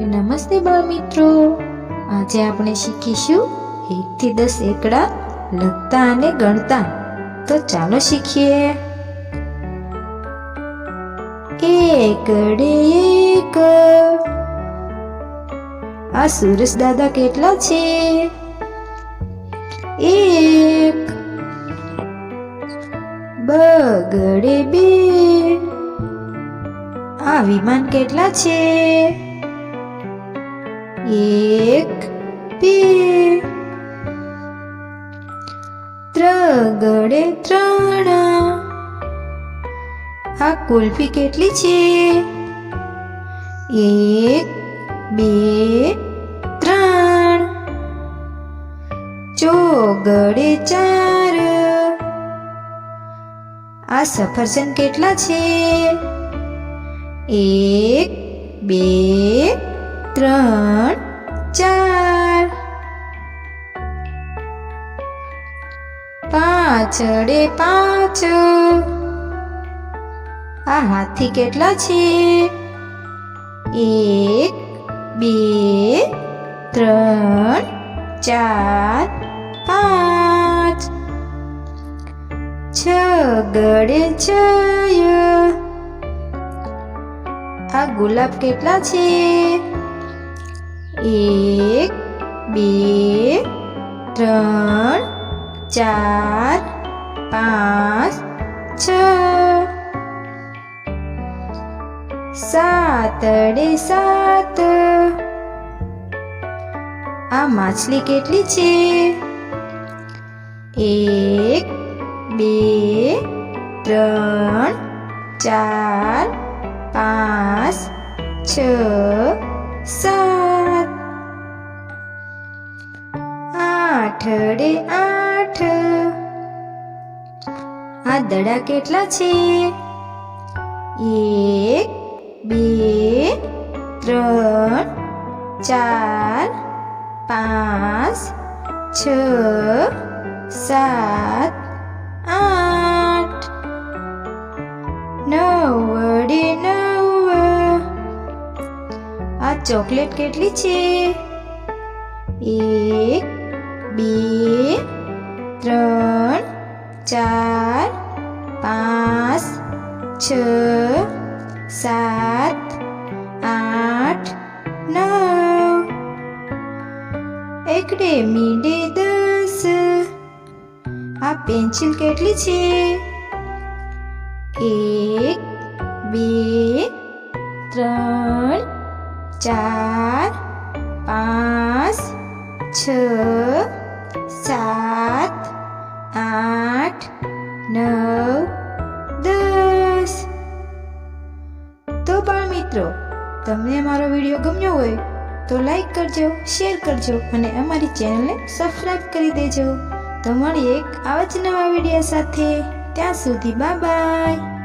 નમસ્તે બાળ મિત્રો. આજે આપણે શીખીશું એકથી દસ એકડા લખતા અને ગણતા. તો ચાલો શીખીએ. એકડે એક. આ સુરેશ દાદા કેટલા છે? એક. બગડે બે. આ વિમાન કેટલા છે? એક બે ત્રગડે ત્રણ આ કુલ્ફી કેટલી છે? એક બે, ત્રણ। ચોગડે ચાર। આ સફરજન કેટલા છે? એક, બે, ત્રણ। પાછળે પાંચ. આ હાથી કેટલા છે? એક, બે, ત્રણ, ચાર, પાંચ. છ, ગળે છ. આ ગુલાબ કેટલા છે? એક, બે, ત્રણ ચાર, પાંચ, છ. સાતડે સાત. આ માછલી કેટલી છે? એક, બે, ત્રણ, ચાર, પાંચ, છ, સાત. આઠડે આઠ. આ દડા કેટલા છે? એક, બે, ત્રણ, ચાર, પાંચ, છ, સાત, આઠ, નવ વડે નવ. આ ચોકલેટ કેટલી છે? એક, બે ત્રણ, ચાર, પાંચ, છ, સાત, આઠ, નવ. એકડે મીડે દસ. આ પેન્સિલ કેટલી છે? એક, બે, ત્રણ, ચાર, પાંચ, છ. મિત્રો, તમને મારો વીડિયો ગમ્યો હોય તો લાઈક કરજો શેર કરજો અને અમારી ચેનલને સબસ્ક્રાઈબ કરી દેજો. તો મળીએ એક આવા જ નવા વીડિયો સાથે ત્યાં સુધી બાય બાય